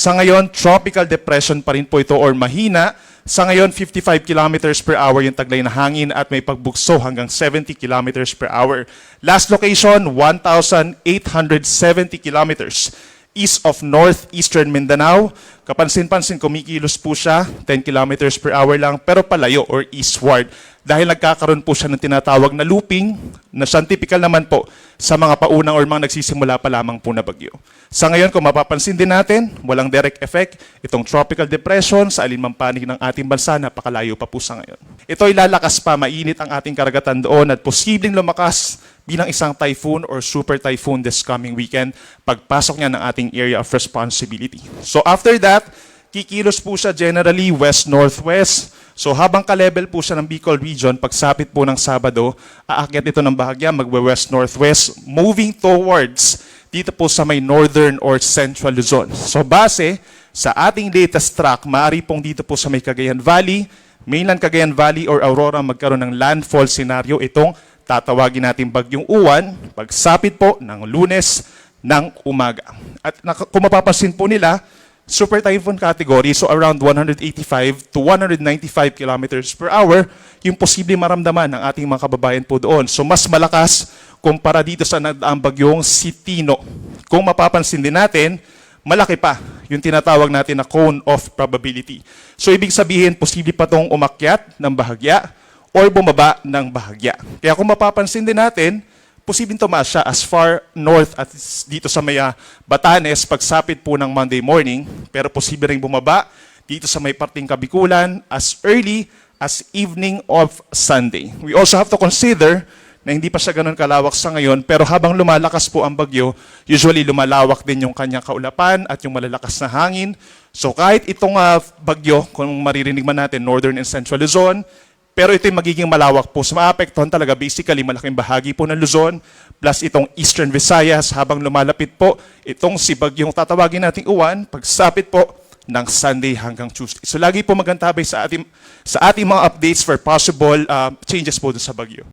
Sa ngayon, tropical depression pa rin po ito or mahina. Sa ngayon, 55 kilometers per hour yung taglay na hangin at may pagbukso hanggang 70 kilometers per hour. Last location, 1,870 kilometers east of northeastern Mindanao. Kapansin-pansin, kumikilos po siya, 10 kilometers per hour lang, pero palayo or eastward. Dahil nagkakaroon po siya ng tinatawag na looping, na siyang typical naman po sa mga paunang or mga nagsisimula pa lamang po na bagyo. Sa ngayon, kung mapapansin din natin, walang direct effect. Itong tropical depression sa alinmang panig ng ating bansa, napakalayo pa po sa ngayon. Ito ay lalakas pa, mainit ang ating karagatan doon at posibleng lumakas bilang isang typhoon or super typhoon this coming weekend pagpasok niya ng ating area of responsibility. So after that, kikilos po siya generally west-northwest. So habang ka-level po siya ng Bicol region, pagsapit po ng Sabado, aakyat ito ng bahagya, magwe-west-northwest, moving towards dito po sa may northern or central Luzon. So base sa ating latest track, maaari pong dito po sa may Cagayan Valley, mainland Cagayan Valley or Aurora magkaroon ng landfall scenario itong tatawagin natin bagyong uwan, pagsapit po ng lunes ng umaga. At kung mapapansin po nila, super typhoon category, so around 185 to 195 kilometers per hour, yung posible maramdaman ng ating mga kababayan po doon. So mas malakas kumpara dito sa nagdaang bagyong Sitino. Kung mapapansin din natin, malaki pa yung tinatawag natin na cone of probability. So ibig sabihin, posible pa tong umakyat ng bahagya or bumaba ng bahagya. Kaya kung mapapansin din natin, posibleng tumaas siya as far north at dito sa Maya Batanes pagsapit po ng Monday morning, pero posible rin bumaba dito sa may parting Kabikulan as early as evening of Sunday. We also have to consider na hindi pa siya ganun kalawak sa ngayon, pero habang lumalakas po ang bagyo, usually lumalawak din yung kanyang kaulapan at yung malalakas na hangin. So kahit itong ah, bagyo, kung maririnig man natin, Northern and Central Luzon, pero ito yung magiging malawak po. So maapektuhan talaga basically malaking bahagi po ng Luzon plus itong Eastern Visayas habang lumalapit po itong si bagyong tatawagin nating uwan pagsapit po ng Sunday hanggang Tuesday. So lagi po magantabay sa ating, sa ating mga updates for possible uh, changes po sa bagyo.